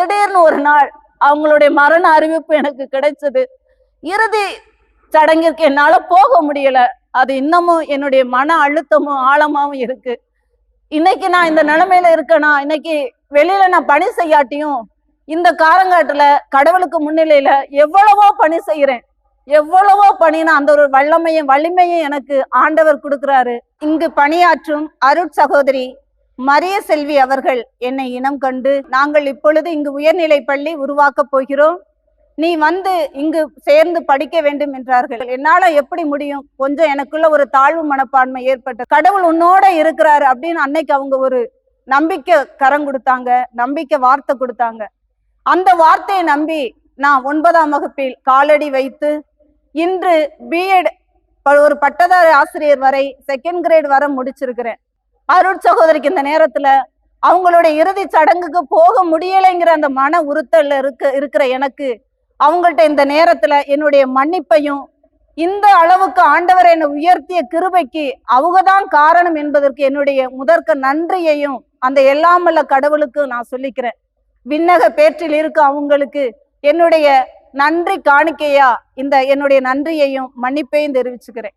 திடீர்னு ஒரு நாள் அவங்களுடைய மரண அறிவிப்பு எனக்கு கிடைச்சது. இறுதி சடங்கிற்கு என்னால போக முடியல. அது இன்னமும் என்னுடைய மன அழுத்தமும் ஆழமாவும் இருக்கு. இன்னைக்கு நான் இந்த நிலைமையில இருக்கேனா? இன்னைக்கு வெளியில நான் பணி செய்யாட்டியும் இந்த காலங்காட்டுல கடவுளுக்கு முன்னிலையில எவ்வளவோ பணி செய்யறேன் எவ்வளவோ பணினா அந்த ஒரு வல்லமையும் வலிமையும் எனக்கு ஆண்டவர் கொடுக்கிறாரு. இங்கு பணியாற்றும் அருட் சகோதரி மரிய செல்வி அவர்கள் என்னை இனம் கண்டு நாங்கள் இப்பொழுது இங்கு உயர்நிலை பள்ளி உருவாக்கப் போகிறோம். நீ வந்து இங்கு சேர்ந்து படிக்க வேண்டும் என்றார்கள். என்னால எப்படி முடியும்? கொஞ்சம் எனக்குள்ள ஒரு தாழ்வு மனப்பான்மை ஏற்பட்ட கடவுள் உன்னோட இருக்கிறாரு அப்படின்னு அன்னைக்கு அவங்க ஒரு நம்பிக்கை கரம் கொடுத்தாங்க நம்பிக்கை வார்த்தை கொடுத்தாங்க. அந்த வார்த்தையை நம்பி நான் ஒன்பதாம் வகுப்பில் காலடி வைத்து இன்று பிஎட் ஒரு பட்டதாரி ஆசிரியர் வரை செகண்ட் கிரேட் வர முடிச்சிருக்கிறேன். அருட் சகோதரிக்கு இந்த நேரத்துல அவங்களுடைய இறுதி சடங்குக்கு போக முடியலைங்கிற அந்த மன உறுத்தல் இருக்க இருக்கிற எனக்கு அவங்கள்ட்ட இந்த நேரத்துல என்னுடைய மன்னிப்பையும் இந்த அளவுக்கு ஆண்டவர் என்னை உயர்த்திய கிருபைக்கு அவங்க தான் காரணம் என்பதற்கு என்னுடைய முதற்க நன்றியையும் அந்த எல்லாமல்ல கடவுளுக்கு நான் சொல்லிக்கிறேன். விண்ணக பேற்றில் இருக்க அவங்களுக்கு என்னுடைய நன்றி காணிக்கையா இந்த என்னுடைய நன்றியையும் மன்னிப்பையும் தெரிவிச்சுக்கிறேன்.